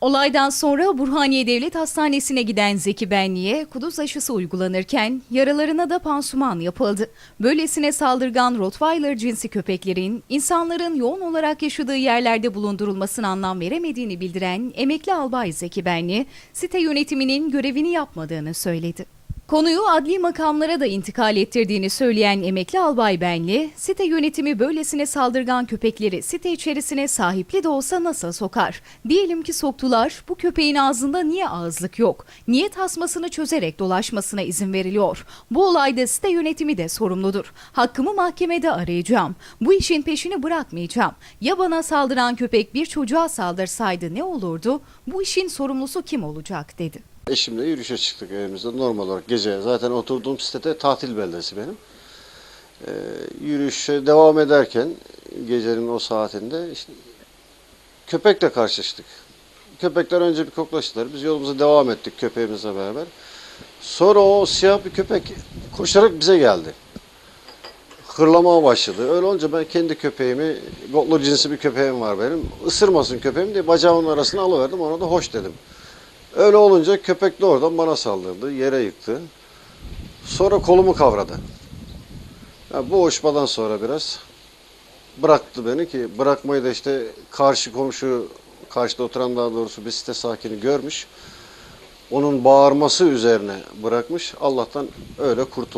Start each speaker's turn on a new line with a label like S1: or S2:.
S1: Olaydan sonra Burhaniye Devlet Hastanesi'ne giden Zeki Benli'ye kuduz aşısı uygulanırken yaralarına da pansuman yapıldı. Böylesine saldırgan Rottweiler cinsi köpeklerin insanların yoğun olarak yaşadığı yerlerde bulundurulmasına anlam veremediğini bildiren emekli albay Zeki Benli, site yönetiminin görevini yapmadığını söyledi. Konuyu adli makamlara da intikal ettirdiğini söyleyen emekli albay Benli, site yönetimi böylesine saldırgan köpekleri site içerisine sahipli de olsa nasıl sokar? Diyelim ki soktular, bu köpeğin ağzında niye ağızlık yok? Niye tasmasını çözerek dolaşmasına izin veriliyor? Bu olayda site yönetimi de sorumludur. Hakkımı mahkemede arayacağım. Bu işin peşini bırakmayacağım. Ya bana saldıran köpek bir çocuğa saldırsaydı ne olurdu? Bu işin sorumlusu kim olacak dedi.
S2: Eşimle yürüyüşe çıktık evimizde normal olarak gece. Zaten oturduğum sitede tatil beldesi benim. Ee, yürüyüşe devam ederken gecenin o saatinde işte köpekle karşılaştık. Köpekler önce bir koklaştılar. Biz yolumuza devam ettik köpeğimizle beraber. Sonra o siyah bir köpek koşarak bize geldi. Hırlamaya başladı. Öyle olunca ben kendi köpeğimi, Gotlu cinsi bir köpeğim var benim. Isırmasın köpeğim diye bacağımın arasına alıverdim. Ona da hoş dedim. Öyle olunca köpek de oradan bana saldırdı. Yere yıktı. Sonra kolumu kavradı. Ya bu hoşmadan sonra biraz bıraktı beni ki bırakmayı da işte karşı komşu, karşıda oturan daha doğrusu bir site sakini görmüş. Onun bağırması üzerine bırakmış. Allah'tan öyle kurtuldu.